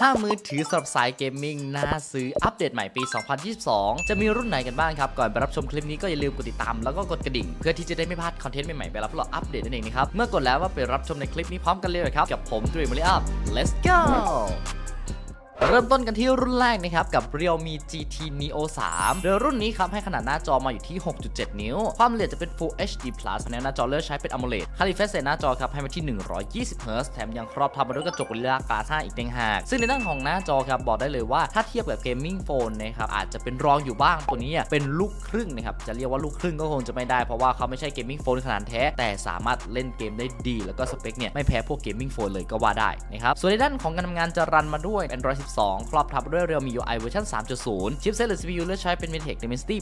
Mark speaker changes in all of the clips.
Speaker 1: ถ้ามือถือสำหรับสายเกมมิ่งน่าซื้ออัปเดตใหม่ปี 2022 จะมีรุ่นไหนกันบ้างครับ ก่อนไปรับชมคลิปนี้ก็อย่าลืมกดติดตามแล้วก็กดกระดิ่ง เพื่อที่จะได้ไม่พลาดคอนเทนต์ใหม่ๆไปรับรองอัปเดตนั่นเองนะครับ เมื่อกดแล้วว่าไปรับชมในคลิปนี้พร้อมกันเลยครับ กับผมดรีม l ลีอัพ let's go เริ่มต้นกันที่รุ่นแรกนะครับกับ Realme GT Neo 3โดยรุ่นนี้ครับให้ขนาดหน้าจอมาอยู่ที่ 6.7 นิ้ว ความละเอียดจะเป็น Full HD Plus แนวหน้าจอเลือกใช้เป็น AMOLED คา refresh rate หน้าจอครับให้มาที่ 120 Hz แถมยังครอบทับมาด้วยกระจก Gorilla Glass 5อีกต่างหาก ซึ่งในด้านของหน้าจอครับบอกได้เลยว่าถ้าเทียบกับ Gaming Phone นะครับอาจจะเป็นรองอยู่บ้างตัวนี้เป็นลูกครึ่งนะครับจะเรียกว่าลูกครึ่งก็คงจะไม่ได้เพราะว่าเขาไม่ใช่ Gaming Phone ขนาดแท้แต่สามารถเล่นเกมได้ดี แล้วก็สเปคเนี่ยไม่แพ้พวก Gaming Phone เลยก็ว่าได้นะครับส่วนในด้านของการทำงานจะรันมาด้วย Android 2 ครอบทับด้วย Realme UI เวอร์ชัน3.0 ชิปเซตหรือ CPU เลือกใช้เป็น MediaTek Dimensity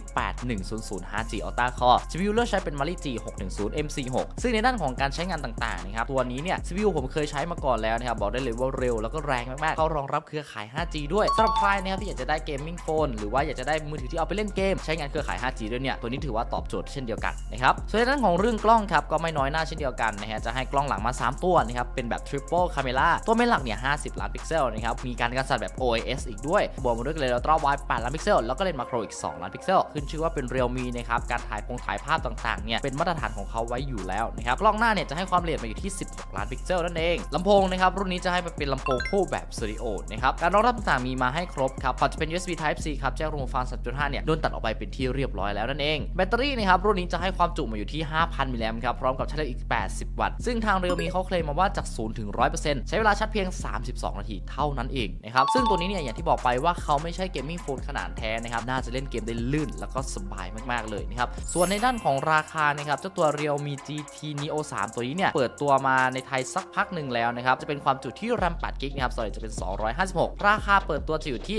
Speaker 1: 8100 5G Ultra Core CPU เลือกใช้เป็น Mali G610 MC6 ซึ่งในด้านของการใช้งานต่างๆนะครับตัวนี้เนี่ย CPU ผมเคยใช้มาก่อนแล้วนะครับบอกได้เลยว่าเร็วแล้วก็แรงมากๆเขารองรับเครือข่าย 5G ด้วยสำหรับใครนะครับที่อยากจะได้เกมมิ่งโฟนหรือว่าอยากจะได้มือถือที่เอาไปเล่นเกม ใช้งานเครือข่าย 5G ด้วยเนี่ยตัวนี้ถือว่าตอบโจทย์เช่นเดียวกันนะครับส่วนในด้านของเรื่องกล้องครับก็ไม่น้อยหน้าเช่นเดียวกันนะฮะจะให้กล้องหลังมา 3 ตัวนะครับเป็นแบบ Triple Camera ตัวเมนหลักเนี่ย50 ล้านพิกเซลนะครับมีการการสั่นแบบ OIS อีกด้วย บวกมาด้วยเลยเราตร้าไว8ล้านพิกเซล แล้วก็เลนส์มาโครอีก 2 ล้านพิกเซล ขึ้นชื่อว่าเป็นเรียลมีนะครับ การถ่ายพงถ่ายภาพต่างๆ เนี่ย เป็นมาตรฐานของเขาไว้อยู่แล้วนะครับ กล้องหน้าเนี่ยจะให้ความละเอียดมาอยู่ที่ 16 ล้านพิกเซลนั่นเอง ลำโพงนะครับ รุ่นนี้จะให้มาเป็นลำโพงคู่แบบสตอริโอนะครับ การรองรับต่างๆ มีมาให้ครบครับพอจะเป็น USB Type C ครับแจ้งรูมฟัง3.5 เนี่ยโดนตัดออกไปเป็นที่เรียบร้อยแล้วนั่นเอง แบตเตอรี่นะครับรุ่นนี้จะให้ความจุมาอยู่ที่ 5,000 มิลลิแอมป์ครับ พร้อมกับชาร์จอีก 80 วัตต์ ซึ่งทางเรียลมีเขาเคลมมาว่าจาก0ถึง100%ใช้เวลาชาร์จเพียง 32 นาทีเท่านั้นเองนะครับซึ่งตัวนี้เนี่ยอย่างที่บอกไปว่าเขาไม่ใช่เกมมิ่งโฟนขนาดแท้นะครับน่าจะเล่นเกมได้ลื่นแล้วก็สบายมากๆเลยนะครับส่วนในด้านของราคานะครับเจ้าตัว Realme GT Neo 3 ตัวนี้เนี่ยเปิดตัวมาในไทยสักพักหนึ่งแล้วนะครับจะเป็นความจุที่แรม8กิกนะครับสอเรจจะเป็น 256 ราคาเปิดตัวจะอยู่ที่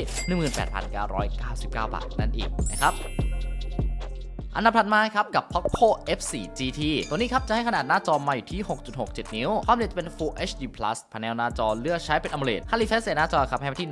Speaker 1: 18,999 บาทนั่นเองนะครับ อันดับถัดมาครับกับ Poco F4 GT ตัวนี้ครับจะให้ขนาดหน้าจอมาอยู่ที่ 6.67 นิ้ว ความละเอียดจะเป็น Full HD Plus พาเนลหน้าจอเลือกใช้เป็น AMOLED ค่า refresh rate หน้าจอครับให้มาที่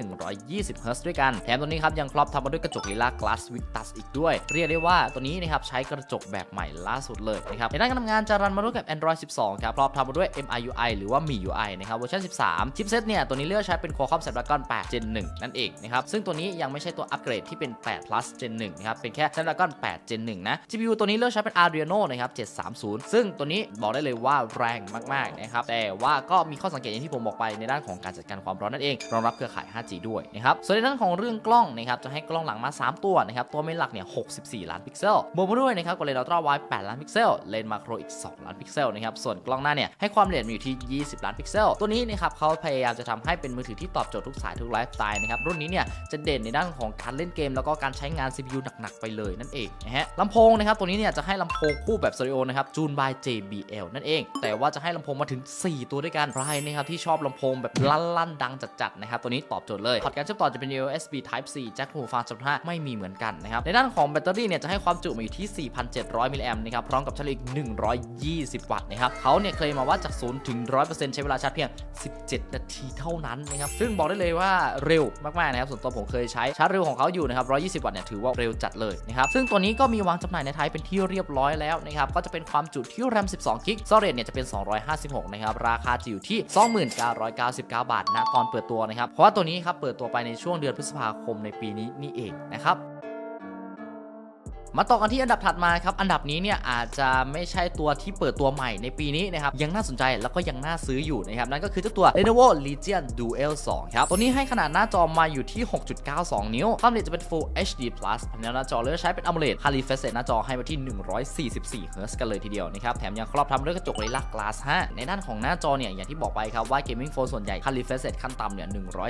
Speaker 1: 120 Hz ด้วยกัน แถมตัวนี้ครับยังครอบทับมาด้วยกระจก Gorilla Glass Victus อีกด้วย เรียกได้ว่าตัวนี้นะครับใช้กระจกแบบใหม่ล่าสุดเลยนะครับในด้านการทำงานจะรันมาด้วยกับ Android 12 ครับครอบทับมาด้วย MIUI หรือว่า MIUI นะครับเวอร์ชัน13 ชิปเซตเนี่ยตัวนี้เลือกใช้เป็น Qualcomm Snapdragon 8 Gen 1 นั่นเองนะครับซึ่งตัวนี้ยังไม่ใช่ตัวอัปเกรดที่เป็น 8 plus Gen 1นะครับเป็นแค่ Snapdragon 8 Gen 1นะ GPU ตัวนี้เลือกใช้เป็น Adreno นะครับ 730 ซึ่งตัวนี้บอกได้เลยว่าแรงมากๆนะครับ แต่ว่าก็มีข้อสังเกตอย่างที่ผมบอกไปในด้านของการจัดการความร้อนนั่นเอง รองรับเครือข่าย 5G ด้วยนะครับ ส่วนในด้านของเรื่องกล้องนะครับจะให้กล้องหลังมา 3 ตัวนะครับ ตัวเมนหลักเนี่ย 64 ล้านพิกเซลบวกมาด้วยนะครับกับเลนส์อัลตร้าไวด์8ล้านพิกเซล เลนส์มาโครอีก 2 ล้านพิกเซลนะครับ ส่วนกล้องหน้าเนี่ยให้ความละเอียดมาอยู่ที่ 20 ล้านพิกเซล ตัวนี้นะครับเขาพยายามจะทำให้เป็นมือถือที่ตอบโจทย์ทุกสายทุกไลฟ์สไตล์นะครับรุ่นนี้เนี่ยจะเด่นในด้านของการเล่นเกม แล้วก็การใช้งาน CPU หนักๆไปเลยนั่นเองนะฮะลำโพงนะครับ ตัวนี้เนี่ยจะให้ลำโพงคู่แบบสเตอริโอนะครับจูน by JBL นั่นเอง แต่ว่าจะให้ลำโพงมาถึง 4 ตัวด้วยกันใครนะครับที่ชอบลำโพงแบบลั่นๆดังจัดๆนะครับตัวนี้ตอบโจทย์เลยพอร์ตการเชื่อมต่อจะเป็น USB Type C แจ็คหูฟัง3.5ไม่มีเหมือนกันนะครับในด้านของแบตเตอรี่เนี่ยจะให้ความจุมาอยู่ที่ 4,700 มิลลิแอมป์นะครับพร้อมกับชาร์จอีก 120 วัตต์นะครับเขาเนี่ยเคลมมาว่าจาก0ถึง100%ใช้เวลาชาร์จเพียง 17 นาทีเท่านั้นนะครับซึ่งบอกได้เลยว่าเร็วมากๆนะครับส่วนตัวผมเคยใช้ชาร์จเร็วของเขาอยู่นะครับ120 วัตต์เนี่ยถือว่าเร็วจัดเลยนะครับซึ่งตัวนี้ก็มีวางจำหน่ายในไทยเป็นที่เรียบร้อยแล้วนะครับก็จะเป็นความจุที่ RAM 12 กิกสโตรตเนี่ยจะเป็น 256 นะครับ ราคาจะอยู่ที่ 2999 บาทนะตอนเปิดตัวนะครับ เพราะว่าตัวนี้ครับเปิดตัวไปในช่วงเดือนพฤษภาคมในปีนี้นี่เองนะครับ มาต่อกันที่อันดับถัดมาครับ อันดับนี้เนี่ยอาจจะไม่ใช่ตัวที่เปิดตัวใหม่ในปีนี้นะครับ ยังน่าสนใจแล้วก็ยังน่าซื้ออยู่นะครับ นั่นก็คือเจ้าตัว Lenovo Legion Duel 2 ครับ ตัวนี้ให้ขนาดหน้าจอมาอยู่ที่ 6.92 นิ้ว ความละเอียดจะเป็น Full HD Plus แนวหน้าจอเลือกใช้เป็น AMOLED ค่า refresh rate หน้าจอให้มาที่ 144 Hz กันเลยทีเดียวนะครับ แถมยังครอบทำด้วยกระจก Gorilla Glass 5ในด้านของหน้าจอเนี่ยอย่างที่บอกไปครับว่า Gaming Phone ส่วนใหญ่ค่า refresh rate ขั้นต่ำเนี่ย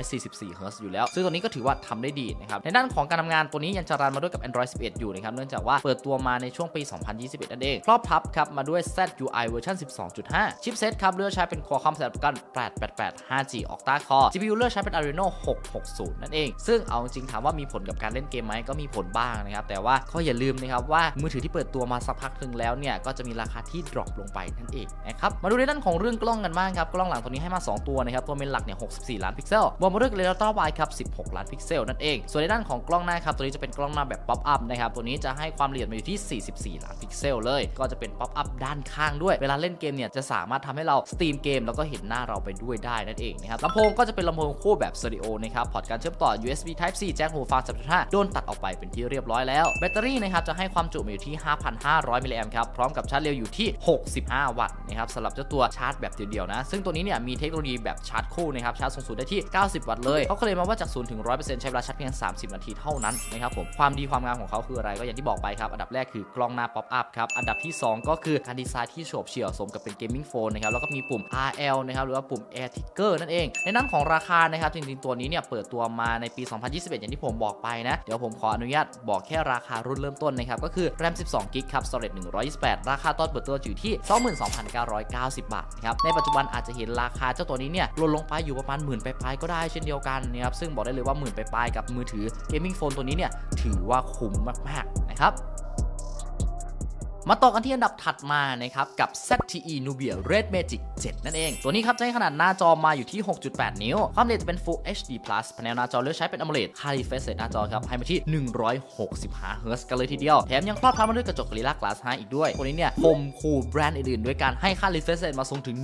Speaker 1: 144 Hz อยู่แล้ว ซึ่งตัวนี้ก็ถือว่าทำได้ดีนะครับในด้านของการทำงานตัวนี้ยังจะรันมาด้วยกับ Android 11 อยู่นะครับเนื่องจากว่าเปิดตัวมาในช่วงปี 2021 นั่นเองครอบทับครับมาด้วย ZUI เวอร์ชัน12.5 ชิปเซตครับเลือกใช้เป็น Qualcomm Snapdragon 888 5G Octa Core GPU เลือกใช้เป็น Adreno 660 นั่นเอง ซึ่งเอาจริงถามว่ามีผลกับการเล่นเกมไหมก็มีผลบ้างนะครับ แต่ว่าก็อย่าลืมนะครับว่ามือถือที่เปิดตัวมาสักพักหนึ่งแล้วเนี่ย ก็จะมีราคาที่ดรอปลงไปนั่นเองนะครับ มาดูในด้านของเรื่องกล้องกันบ้างครับ กล้องหลังตัวนี้ให้มา 2 ตัวนะครับ ตัวเมนหลักเนี่ย 64 ล้านพิกเซลบวกมาด้วยเลนส์อัลตร้าไวด์ครับ 16 ล้านพิกเซลนั่นเอง ส่วนในด้านของกล้องหน้าครับตัวนี้จะเป็นกล้องหน้าแบบป๊อปอัพนะครับตัวนี้จะให้ความละเอียดมาอยู่ที่ 44 ล้านพิกเซลเลย ก็จะเป็นป๊อปอัพด้านข้างด้วย เวลาเล่นเกมเนี่ยจะสามารถทำให้เราสตรีมเกมแล้วก็เห็นหน้าเราไปด้วยได้นั่นเองนะครับลำโพงก็จะเป็นลำโพงคู่แบบสเตอริโอนะครับพอร์ตการเชื่อมต่อ USB Type C แจ็คหูฟัง3.5โดนตัดออกไปเป็นที่เรียบร้อยแล้ว แบตเตอรี่นะครับจะให้ความจุมาอยู่ที่ 5,500 มิลลิแอมป์ครับพร้อมกับชาร์จเร็วอยู่ที่ 65 วัตต์นะครับสำหรับเจ้าตัวชาร์จแบบเดียวๆนะซึ่งตัวนี้เนี่ยมีเทคโนโลยีแบบชาร์จคู่นะครับชาร์จสูงสุดได้ที่ 90 วัตต์เลยเขาเคลมมาว่าจาก0ถึง100%ใช้เวลาชาร์จเพียง 30 นาทีเท่านั้นนะครับผมความดีความงามของเขาคืออะไรก็อย่างที่บอกไปครับอันดับแรกคือกล้องหน้าป๊อปอัพครับอันดับที่ 2 ก็คือการดีไซน์ที่โฉบเฉี่ยวสมกับเป็นเกมมิ่งโฟนนะครับแล้วก็มีปุ่ม RL นะครับหรือว่าปุ่ม Air Trigger นั่นเอง ในนั้นของราคานะครับจริงๆตัวนี้เนี่ยเปิดตัวมาในปี 2021 อย่างที่ผมบอกไปนะ เดี๋ยวผมขออนุญาตบอกแค่ราคารุ่นเริ่มต้นนะครับก็คือ RAM 12 g b ครับ Storage 128 ราคาตอนเปิดตัวอยู่ที่ 22,990 บาทนะครับในปัจจุบันอาจจะเห็นราคาเจ้าตัวนี้เนี่ยลดลงไปอยู่ประมาณหมื่นไปลายก็ได้เช่นเดียวกันนะครับซึ่งบอกได้เลยว่าหมื่นไปลายกับมือถือเกมมิ่งโฟนตัวนี้เนี่ยถือว่าคุ้มมากๆ ครับ มาต่อกันที่อันดับถัดมานะครับกับ ZTE Nubia Red Magic 7 นั่นเอง ตัวนี้ครับให้ขนาดหน้าจอมาอยู่ที่ 6.8 นิ้ว ความละเอียดจะเป็น Full HD Plus แผนหน้าจอเลือกใช้เป็น AMOLED ค่า refresh rate หน้าจอครับให้มาที่ 165 Hz กันเลยทีเดียว แถมยังครอบทับมาด้วยกระจก Gorilla Glass 5อีกด้วยตัวนี้เนี่ยคมคูแบรนด์อื่นๆด้วยการให้ค่า refresh rate มาสูงถึง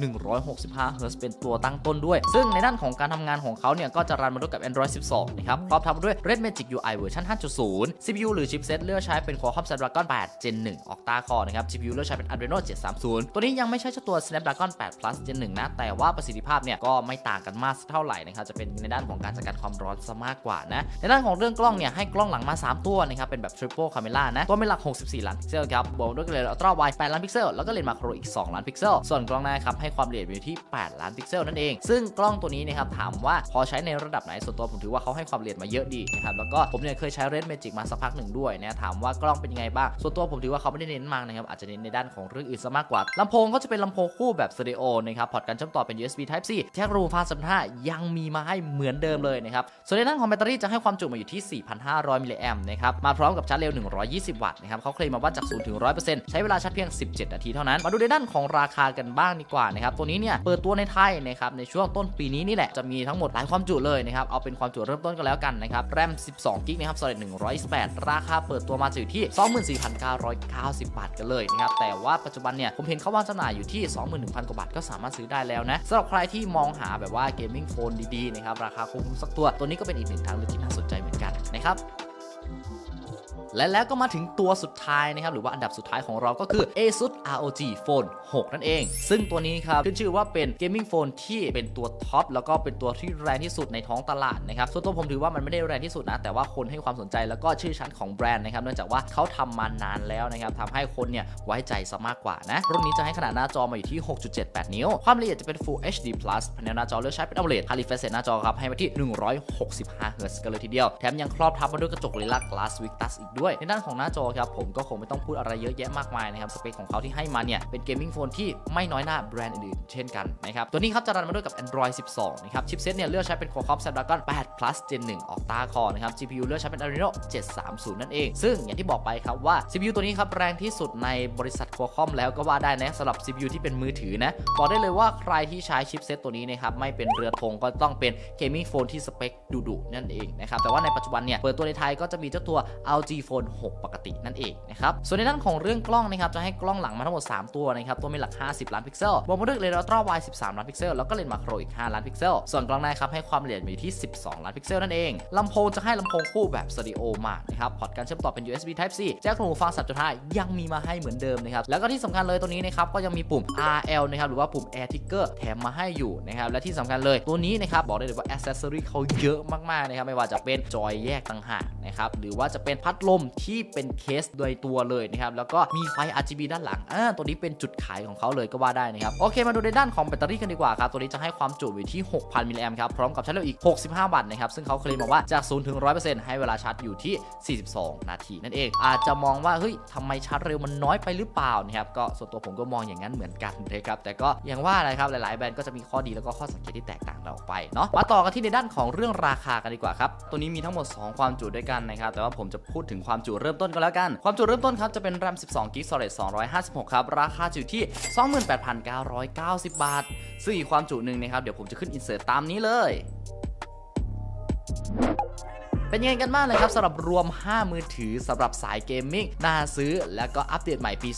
Speaker 1: 165 Hz เป็นตัวตั้งต้นด้วย ซึ่งในด้านของการทำงานของเขาเนี่ยก็จะรันมาด้วยกับ Android 12 นะครับครอบทับมด้วย Red Magic UI เวอร์ชัน5.0 CPU หรือ chipset เลือกใช้เป็น Qualcomm Snapdragon 8 Gen 1 Octa Core นะครับ GPU เลือกใช้เป็น Adreno 730 ตัวนี้ยังไม่ใช่เจ้าตัว Snapdragon 8 Plus Gen 1นะ แต่ว่าประสิทธิภาพเนี่ยก็ไม่ต่างกันมากเท่าไหร่นะครับ จะเป็นในด้านของการจัดการความร้อนซะมากกว่านะ ในด้านของเรื่องกล้องเนี่ยให้กล้องหลังมา 3 ตัวนะครับ เป็นแบบ Triple Camera นะ ตัวเป็นหลัก 64 ล้านพิกเซลครับ บวกด้วยเลนส์อัลตร้าไว8ล้านพิกเซล แล้วก็เลนส์มาโครอีก 2 ล้านพิกเซล ส่วนกล้องหน้าครับให้ความละเอียดอยู่ที่ 8 ล้านพิกเซลนั่นเอง ซึ่งกล้องตัวนี้นะครับถามว่าพอใช้ในระดับไหน ส่วนตัวผมถือว่าเขาให้ความละเอียดมาเยอะดีนะครับ แล้วก็ผมเนี่ยเคยใช้ Red Magic มาสักพักหนึ่งด้วยนะถามว่ากล้องเป็นยังไงบ้างส่วนตัวผมถือว่าเขาไม่ได้เน้นมานะครับอาจจะเน้นในด้านของเรื่องอื่นซะมากกว่าลำโพงก็จะเป็นลำโพงคู่แบบสเตอริโอนะครับพอร์ตการเชื่อมต่อเป็น USB Type C แท็กรูฟ้าสัมท่ายังมีมาให้เหมือนเดิมเลยนะครับส่วนในด้านของแบตเตอรี่จะให้ความจุมาอยู่ที่ 4,500 มิลลิแอมนะครับมาพร้อมกับชาร์จเร็ว 120 วัตต์นะครับเขาเคลมมาว่าจาก0ถึง100%ใช้เวลาชาร์จเพียง 17 นาทีเท่านั้น มาดูในด้านของราคากันบ้างดีกว่านะครับตัวนี้เนี่ยเปิดตัวในไทยนะครับในช่วงต้นปีนี้นี่แหละจะมีทั้งหมดหลายความจุเลยนะครับเอาเป็นความจุเริ่มต้นก็แล้วกันนะครับแรม 12 กิกนะครับ Storage 128 ราคาเปิดตัวมาอยู่ที่ 24,990 บาทกันเลยนะครับแต่ว่าปัจจุบันเนี่ยผมเห็นเขาวางจำหน่ายอยู่ที่ 21,000 กว่าบาทก็สามารถซื้อได้แล้วนะสำหรับใครที่มองหาแบบว่าเกมมิ่งโฟนดีๆนะครับราคาคุ้มสักตัวตัวนี้ก็เป็นอีกหนึ่งทางเลือกที่น่าสนใจเหมือนกันนะครับ และแล้วก็มาถึงตัวสุดท้ายนะครับหรือว่าอันดับสุดท้ายของเราก็คือ ASUS ROG Phone 6 นั่นเอง ซึ่งตัวนี้ครับขึ้นชื่อว่าเป็นเกมมิ่งโฟนที่เป็นตัวท็อปแล้วก็เป็นตัวที่แรงที่สุดในท้องตลาดนะครับส่วนตัวผมถือว่ามันไม่ได้แรงที่สุดนะแต่ว่าคนให้ความสนใจแล้วก็ชื่อชั้นของแบรนด์นะครับเนื่องจากว่าเขาทำมานานแล้วนะครับทำให้คนเนี่ยไว้ใจซะมากกว่านะรุ่นนี้จะให้ขนาดหน้าจอมาอยู่ที่ 6.78 นิ้ว ความละเอียดจะเป็น Full HD Plus แผนหน้าจอเลือกใช้เป็น AMOLED High refresh rate หน้าจอครับให้มาที่ 165 Hz กันเลยทีเดียวแถมยังครอบทับมาด้วยกระจก Gorilla Glass Victus อีกด้วยในด้านของหน้าจอครับผมก็คงไม่ต้องพูดอะไรเยอะแยะมากมายนะครับสเปคของเขาที่ให้มาเนี่ยเป็นเกมมิ่งโฟนที่ไม่น้อยหน้าแบรนด์อื่นเช่นกันนะครับตัวนี้ครับจะรันมาด้วยกับ Android 12 นะครับชิปเซตเนี่ยเลือกใช้เป็น Qualcomm Snapdragon 8 Plus Gen 1 Octa Core นะครับ GPU เลือกใช้เป็น Adreno 730 นั่นเอง ซึ่งอย่างที่บอกไปครับว่า CPU ตัวนี้ครับแรงที่สุดในบริษัท Qualcomm แล้วก็ว่าได้นะสำหรับ CPU ที่เป็นมือถือนะบอกได้เลยว่าใครที่ใช้ชิปเซตตัวนี้นะครับไม่เป็นเรือธงก็ต้องเป็นเกมมิ่งโฟนที่สเปคดุๆนั่นเองนะครับแต่ว่าในปัจจุบันเนี่ยเปิดตัวในไทยก็จะมีเจ้าตัว LG Phone 6 ปกตินั่นเองนะครับ ส่วนในด้านของเรื่องกล้องนะครับ จะให้กล้องหลังมาทั้งหมด 3 ตัวนะครับ ตัวมีหลัก 50 ล้านพิกเซลบวกมาด้วยเลนส์อัลตร้าไว13 ล้านพิกเซล แล้วก็เลนส์มาโครอีก 5 ล้านพิกเซล ส่วนกล้องหน้าครับให้ความละเอียดอยู่ที่ 12 ล้านพิกเซลนั่นเอง ลำโพงจะให้ลำโพงคู่แบบสเตอริโอมานะครับ พอร์ตการเชื่อมต่อเป็น USB Type C แจ็คหูฟัง3.5ยังมีมาให้เหมือนเดิมนะครับ แล้วก็ที่สำคัญเลยตัวนี้นะครับก็ยังมีปุ่ม RL นะครับหรือว่าปุ่ม Air Trigger แถมมาให้อยู่นะครับและที่สำคัญเลยตัวนี้นะครับบอกได้เลยว่า accessory เขาเยอะมากๆนะครับไม่ว่าจะเป็นจอยแยกต่างหากนะครับหรือว่าจะเป็นพัดลมที่เป็นเคสโดยตัวเลยนะครับแล้วก็มีไฟ RGB ด้านหลังอ่าตัวนี้เป็นจุดขายของเขาเลยก็ว่าได้นะครับโอเคมาดูในด้านของแบตเตอรี่กันดีกว่าครับตัวนี้จะให้ความจุอยู่ที่ 6,000 มิลลิแอมครับพร้อมกับชาร์จเร็วอีก 65 วัตต์นะครับซึ่งเขาเคลมมาว่าจาก0ถึง100%ให้เวลาชาร์จอยู่ที่ 42 นาทีนั่นเอง อาจจะมองว่าเฮ้ยทำไมชาร์จเร็วมันน้อยไปหรือเปล่านะครับก็ส่วนตัวผมก็มองอย่างนั้นเหมือนกันนะครับแต่ก็อย่างว่าอะไรครับหลาย ๆ แบรนด์ก็จะมีข้อดีแล้วก็ข้อสังเกตที่แตกต่างกันออกไปเนาะมาต่อกันที่ในด้านของเรื่องราคากันดีกว่าครับตัวนี้มีทั้งหมด 2 ความจุด้วยกันนะครับแต่ว่าผมจะพูดถึงความความจุเริ่มต้นก็แล้วกัน ความจุเริ่มต้นครับจะเป็น RAM 12 g b Storage 256 ครับ ราคาอยู่ที่ 28,990 บาท ซึ่งอีกความจุหนึ่งนะครับ เดี๋ยวผมจะขึ้นอินเสิร์ตตามนี้เลย เป็นยังไงกันบ้างเลยครับสำหรับรวม 5 มือถือสำหรับสายเกมมิ่งน่าซื้อ แล้วก็อัปเดตใหม่ปี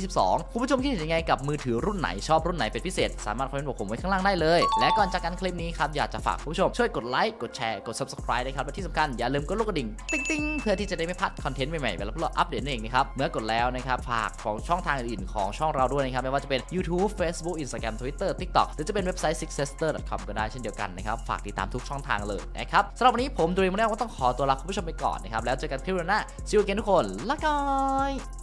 Speaker 1: 2022 คุณผู้ชมคิดเห็นยังไงกับมือถือรุ่นไหนชอบรุ่นไหนเป็นพิเศษ สามารถคอมเมนต์บอกผมไว้ข้างล่างได้เลย และก่อนจากกันคลิปนี้ครับอยากจะฝากผู้ชมช่วยกดไลค์กดแชร์กด subscribe นะครับและที่สำคัญอย่าลืมกดลูกกระดิ่งติ๊งๆเพื่อที่จะได้ไม่พลาดคอนเทนต์ใหม่ๆเวลาพวกเราอัปเดตนั่นเองนะครับเมื่อกดแล้วนะครับฝากของช่องทางอื่นๆของช่องเราด้วยนะครับไม่ว่าจะเป็น YouTube Facebook Instagram Twitter TikTok หรือจะเป็นเว็บไซต์ sixester.com ก็ได้เช่นเดียวกันนะครับฝากติดตามทุกช่องทางเลยนะครับสำหรับวันนี้ผมดูรีมอนก็ต้องขอตัวลาคุณผู้ชมไปก่อนนะครับ แล้วเจอกันคลิปหน้าซิวเกนทุกคนละกอย